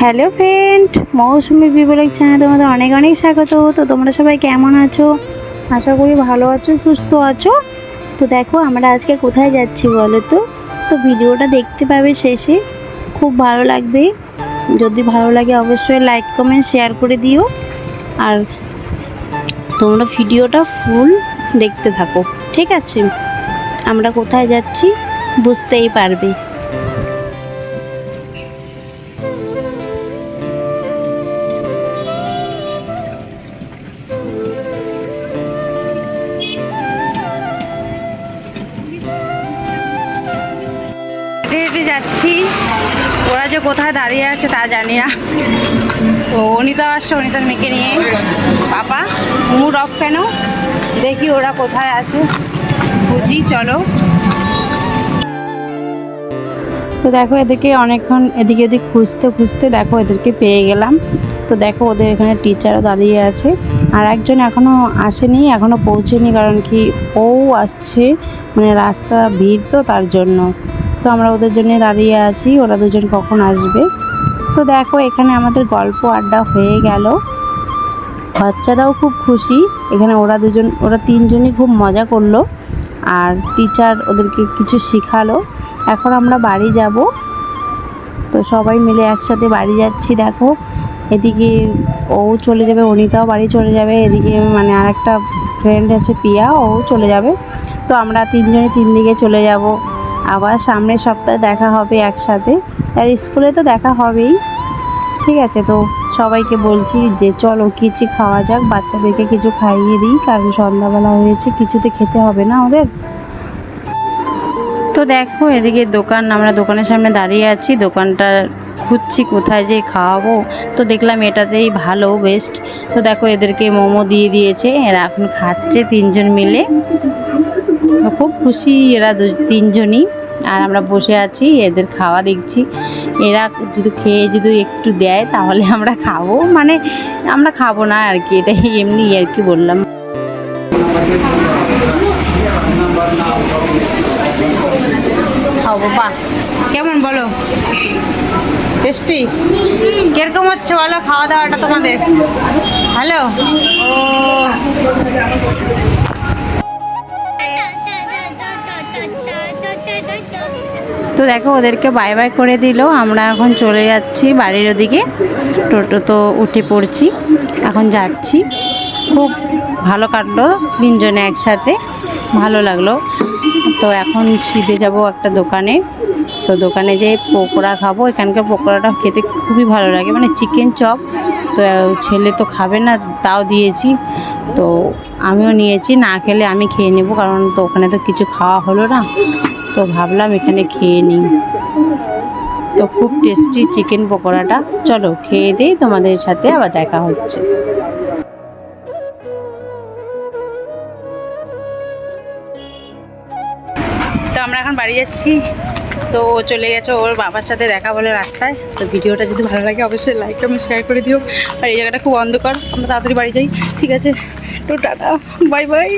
Hello friend, Mousumi বিবলক চ্যানেলে তোমাদের অনেক অনেক স্বাগত। তো তোমরা সবাই কেমন আছো? আশা করি ভালো আছো, সুস্থ আছো। তো দেখো, আমরা আজকে কোথায় যাচ্ছি বলো তো? তো ভিডিওটা দেখতে পাবে শেষে। খুব ভালো লাগবে। যদি ভালো লাগে অবশ্যই লাইক কমেন্ট শেয়ার করে দিও। আর তোমরা ভিডিওটা ফুল দেখতে থাকো, ঠিক আছে? আমরা কোথায় যাচ্ছি বুঝতেই পারবে। যাচ্ছি। ওরা যে কোথায় দাঁড়িয়ে আছে তা জানি না। তো অনিতা আসছে অনিতার মেয়েকে নিয়ে। পাপা মুড অফ কেন? দেখি ওরা কোথায় আছে। বুঝি, চলো। তো দেখো, এদেরকে অনেকক্ষণ এদিকে ওদিক খুঁজতে খুঁজতে দেখো, এদেরকে পেয়ে গেলাম। তো দেখো, ওদের এখানে টিচারও দাঁড়িয়ে আছে। আর একজন এখনও আসেনি এখনও পৌঁছেনি, কারণ কি ও আসছে মানে রাস্তা ভিড় তো তার জন্য। তো আমরা ওদের জন্য দাঁড়িয়ে আছি, ওরা দুজন কখন আসবে? তো দেখো, এখানে আমাদের গল্প আড্ডা হয়ে গেল। বাচ্চারাও খুব খুশি। এখানে ওরা দুজন, ওরা তিনজনই খুব মজা করল। আর টিচার ওদেরকে কিছু শেখালো। এখন আমরা বাড়ি যাব। তো সবাই মিলে একসাথে বাড়ি যাচ্ছি, দেখো। এদিকে ও চলে যাবে, অনিতাও বাড়ি চলে যাবে। এদিকে মানে আর একটা ফ্রেন্ড আছে পিয়া, ও চলে যাবে। তো আমরা তিনজনে তিন দিকে চলে যাব। আবার সামনের সপ্তাহে দেখা হবে একসাথে। আর স্কুলে তো দেখা হবেই। ঠিক আছে তো, সবাইকে বলছি যে চলো কিছু খাওয়া যাক, বাচ্চাদেরকে কিছু খাইয়ে দিই, কারণ সন্ধ্যাবেলা হয়েছে, কিছুতে খেতে হবে না ওদের। তো দেখো, এদিকে দোকান, আমরা দোকানের সামনে দাঁড়িয়ে আছি, দোকানটা খুঁজছি কোথায় যে খাওয়াবো। তো দেখলাম এটাতেই ভালো বেস্ট তো দেখো এদেরকে মোমো দিয়ে দিয়েছে, এরা এখন খাচ্ছে তিনজন মিলে। খুব খুশি এরা তিনজনই। আর আমরা বসে আছি, এদের খাওয়া দেখছি। এরা যদি খেয়ে যদি একটু দেয়, তাহলে আমরা খাব। মানে আমরা খাব না আর কি এটা এমনি আর কি বললাম। কেমন বলো? টেস্টি? কীরকম হচ্ছে বলো খাওয়া দাওয়াটা তোমাদের? হ্যালো? ও। তো দেখো, ওদেরকে বাই বাই করে দিল। আমরা এখন চলে যাচ্ছি বাড়ির ওদিকে। টোটো তো উঠে পড়ছি। এখন যাচ্ছি। খুব ভালো কাটলো তিনজনে একসাথে। ভালো লাগল। তো এখন শীতে যাব একটা দোকানে। তো দোকানে যে পকোড়া খাব। এখানকার পকোড়াটা খেতে খুবই ভালো লাগে। মানে চিকেন চপ তো ছেলে তো খাবে না, তাও দিয়েছি। তো আমিও নিয়েছি। না খেলে আমি খেয়ে নেব। কারণ তো ওখানে তো কিছু খাওয়া হলো না। তো ভাবলাম এখানে খেয়ে নিই। তো খুব টেস্টি চিকেন পকোড়াটা। চলো খেয়ে দিই, তোমাদের সাথে আবার দেখা হচ্ছে। তো আমরা এখন বাড়ি যাচ্ছি। তো ও চলে গেছে, ওর বাবার সাথে দেখা বলে রাস্তায়। তো ভিডিওটা যদি ভালো লাগে, অবশ্যই লাইক কমেন্ট শেয়ার করে দিও। আর এই জায়গাটা খুব অন্ধকার, আমরা তাড়াতাড়ি বাড়ি যাই। ঠিক আছে, তো টাটা বাই বাই